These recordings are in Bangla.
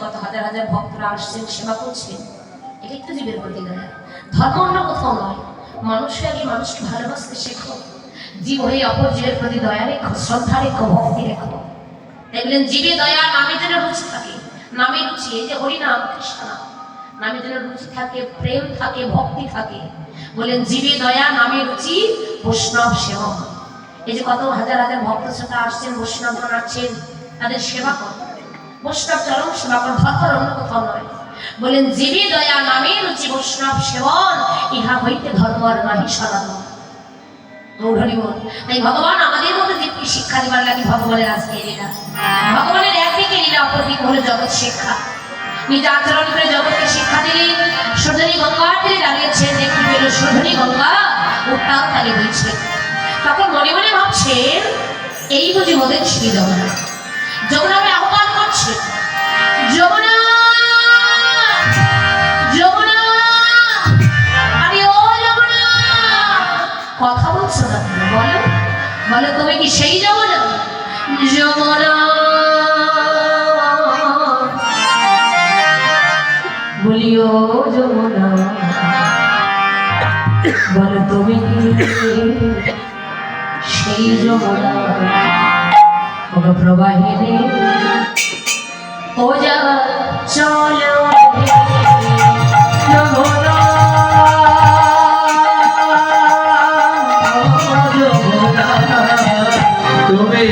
কত হাজার হাজার ভক্তরা আসছেন সেবা করছেন জীবের ধর্ম অন্য কোথাও নয়। মানুষকে আগে মানুষকে ভালোবাসতে শেখো। জীব হয়ে অপর জীবের প্রতি দয়া রেখো, শ্রদ্ধা রেখো, ভক্তি রেখো। জীবে দয়া নামে যেন রুচি থাকে। নামে রুচি, এই যে হরিনাম কৃষ্ণ নাম যেন রুচি থাকে, প্রেম থাকে, ভক্তি থাকে। বলেন, জীবে দয়া, নামে রুচি, বৈষ্ণব সেবা এই যে কত হাজার হাজার ভক্ত শ্রোতা আসছেন, বৈষ্ণব আসছেন, তাদের সেবা কর। বৈষ্ণব চরম নয় বলেন দয়া রুচি বৈষ্ণব সেবন, ইহা হইতে ধর্ম আর নাহি সনাতন। তাই ভগবান আমাদের মধ্যে শিক্ষা দিবার লাগে ভগবানের আজকে ভগবানের একদিকে হলো জগৎ শিক্ষা। নিজ আচরণ করে জগৎকে শিক্ষা দিলেন। শোধনী গঙ্গার তীরে দাঁড়িয়েছে দেখতে পেল গঙ্গা উত্তাল তালে হয়েছে তখন মনে মনে ভাবছেন, এই বুঝি মোদের শ্রী যমুনা। যমুনাকে যমুনা কথা বলছো না? বলো। বলো তুমি কি সেই যমুনা? যমুনা। বলিও যমুনা। বলো তুমি সেই যমুনা? প্রবাহিনী ও যা চলো যমুনা তুমি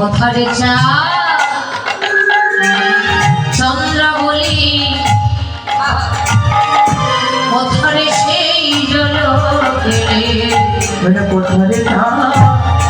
কথারে চা চন্দ্র বলি কথারে সেই জল মানে কোথায়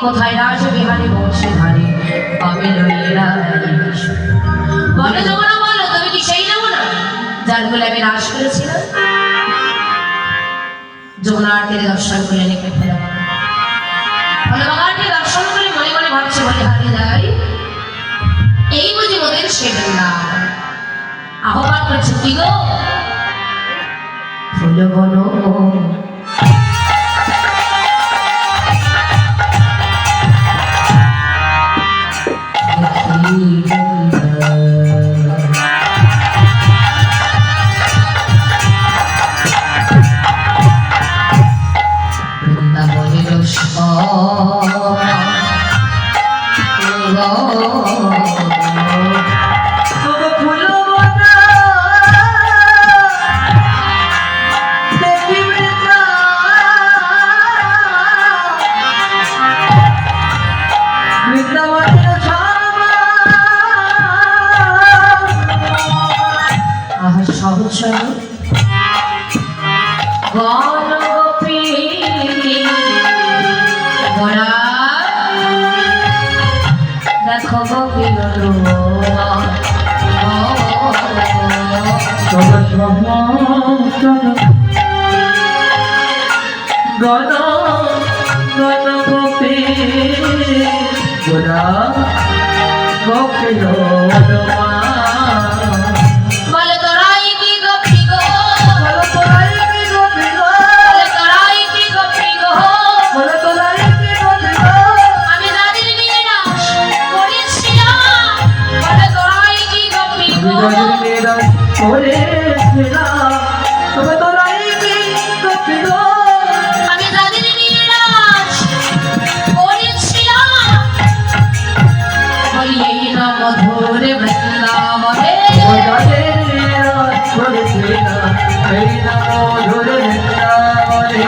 কোথায় রাজ বিহারী বংশীধারী লইরা বলো বলো তুমি কি সেই যার বলে আমি রাস করেছিলাম? দর্শন করে নেমে ফেলা ফলে দর্শন করে মনে মনে ভাবছে, বলে হারিয়ে যায় এই বুঝি ওদের সেটা আহ্বান করছে, কি গো? ফুল সহজ গণগোপী গোপী তব সমস্ত গণ গণপতি গোরা বলে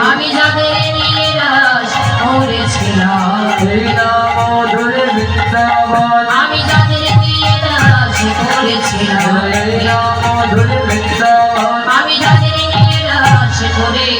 আমি যাদের নিয়ে নাশ করেছিলাম। আমি যাদের নিয়ে নাশ করেছিলাম আমি যাদের নিয়ে নাশ করেছিলাম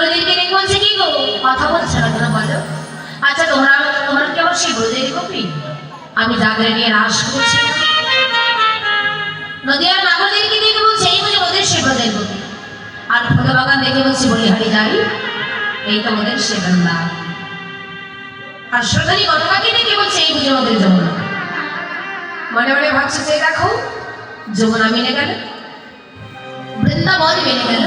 নাগরীদেরকে দেখে বলছে কি গো? কথা বলছে না কেন বলো? আচ্ছা তোমরা তোমরা কি আমার সেই ব্রজের গোপী? আমি জাগরে নিয়ে রাস করছি। নদীয়ার নাগরীদেরকে দেখে বলছে? এই বুঝে ওদের ব্রজের গোপী। আর ফুল বাগান দেখে বলছি বলি হারি যাই এই তো ওদের সে গঙ্গা। আর শ্রোধানী গণকাকে দেখে বলছে, এই বুঝে ওদের যমুনা। মনে মনে ভাবছে, যে দেখো, যমুনা মেনে গেল, বৃন্দাবন মেনে গেল।